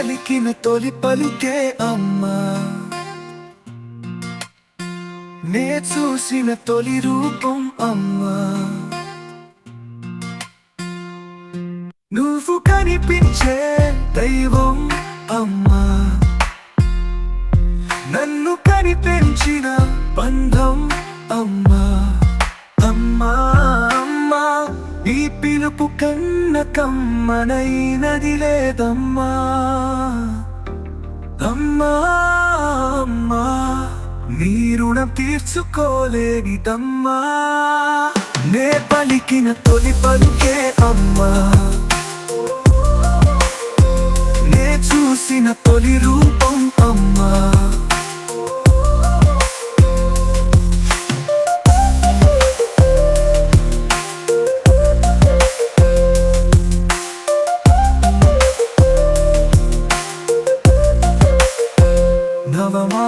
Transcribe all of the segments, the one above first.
పలికిన తొలి పలుకే అమ్మా. నే చూసిన తొలి రూపం అమ్మా. నువ్వు కనిపించే దైవం అమ్మా. నన్ను కనిపించిన బంధం అమ్మా. కన్న కమ్మనైనది లేదమ్మా. అమ్మా అమ్మా నీ రుణం తీర్చుకోలేనిదమ్మా. నే పలికిన తొలి పలుకే అమ్మా. నే చూసిన తొలి రూపం అమ్మా.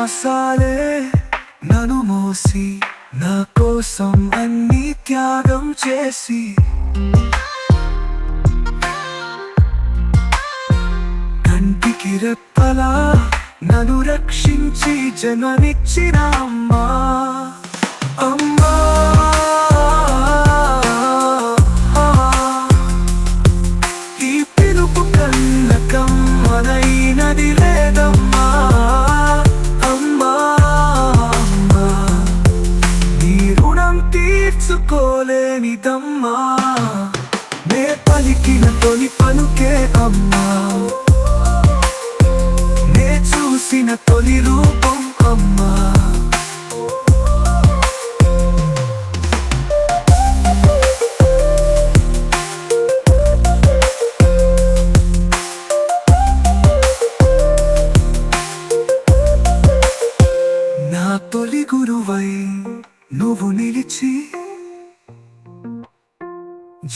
మసాలే నన్ను మోసి నా కోసం అన్ని త్యాగం చేసి. కంటికి రెప్పలా నన్ను రక్షించి జన్మనిచ్చిన అమ్మా. అమ్మా. ఈ పిలుపు కన్న కమ్మనైనది లేదమ్మా. పలికిన తొలి పలుకే అమ్మా. నే చూసిన తొలి రూపం అమ్మా. నా తొలి గురువై నువ్వు నిలిచి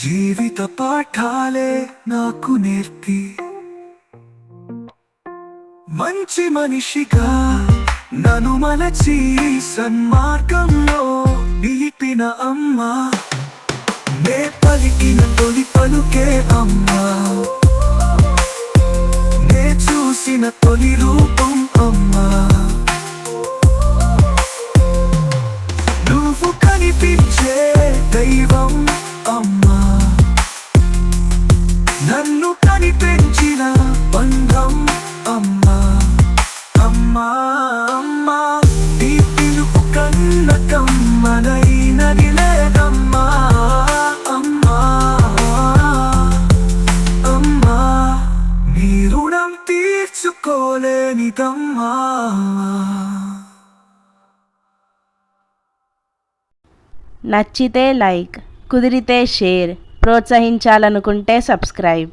జీవిత పాఠాలే నాకు నేర్పి. మంచి మనిషిగా నన్ను మలచి సన్మార్గంలో నిలిపిన అమ్మా. నే పలికిన తొలి పలుకే అమ్మా. నే చూసిన తొలి రూపం అమ్మా. నువ్వు కనిపించే దైవం అమ్మా. నన్ను పెంచిన బంధం అమ్మా అమ్మా అమ్మా. ఈ పిలుపు కన్న కమ్మనైనది లేదమ్మా అమ్మా అమ్మా. నీ రుణం తీర్చుకోలేనిదమ్మా నచ్చితే లైక్ కుదిరితే షేర్ ప్రోత్సహించాలనుకుంటే సబ్స్క్రైబ్.